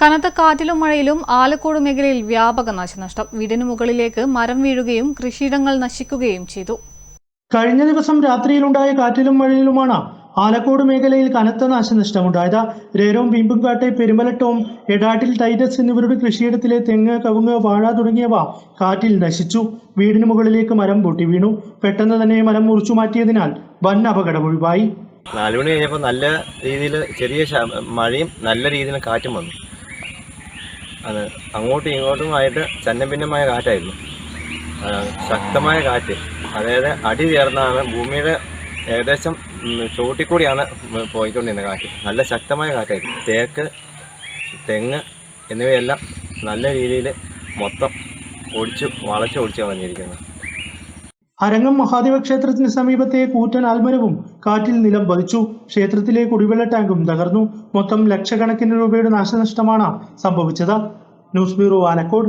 കനത്ത കാറ്റിലും മഴയിലും ആലക്കോട് മേഖലയിൽ വ്യാപക നാശനഷ്ടം. വീടിന് മുകളിലേക്ക് മരം വീഴുകയും കൃഷിയിടങ്ങൾ നശിക്കുകയും ചെയ്തു. കഴിഞ്ഞ ദിവസം രാത്രിയിലുണ്ടായ കാറ്റിലും മഴയിലുമാണ് ആലക്കോട് മേഖലയിൽ കനത്ത നാശനഷ്ടമുണ്ടായത്. രേരവും വീമ്പുംകാട്ടെ പെരുമലട്ടവും എടാട്ടിൽ ടൈറ്റസ് എന്നിവരുടെ കൃഷിയിടത്തിലെ തെങ്ങ് കവുങ്ങ് വാഴ തുടങ്ങിയവ കാറ്റിൽ നശിച്ചു. വീടിന് മുകളിലേക്ക് മരം പൊട്ടി വീണു. പെട്ടെന്ന് തന്നെ മരം മുറിച്ചു മാറ്റിയതിനാൽ വൻ അപകടം ഒഴിവായി. നാലുമണി കഴിഞ്ഞപ്പോൾ നല്ല രീതിയിൽ ചെറിയ മഴയും നല്ല രീതിയിൽ കാറ്റും വന്നു. അത് അങ്ങോട്ടും ഇങ്ങോട്ടുമായിട്ട് ചന്നഭിന്നമായ കാറ്റായിരുന്നു. ശക്തമായ കാറ്റ്. അതായത് അടി ചേർന്നാണ് ഭൂമിയുടെ ഏകദേശം ചൂട്ടിക്കൂടിയാണ് പോയിക്കൊണ്ടിരുന്ന കാറ്റ്. നല്ല ശക്തമായ കാറ്റായിരുന്നു. തേക്ക് തെങ്ങ് എന്നിവയെല്ലാം നല്ല രീതിയിൽ മൊത്തം ഒടിച്ചു വളച്ചു ഒടിച്ചു കളഞ്ഞിരിക്കുന്നത് അരങ്ങം മഹാദേവ ക്ഷേത്രത്തിന് സമീപത്തെ കൂറ്റൻ ആൽമരവും കാറ്റിൽ നിലം പതിച്ചു. ക്ഷേത്രത്തിലെ കുടിവെള്ള ടാങ്കും തകർന്നു. മൊത്തം ലക്ഷക്കണക്കിന് രൂപയുടെ നാശനഷ്ടമാണ് സംഭവിച്ചത്. News bureau Alakode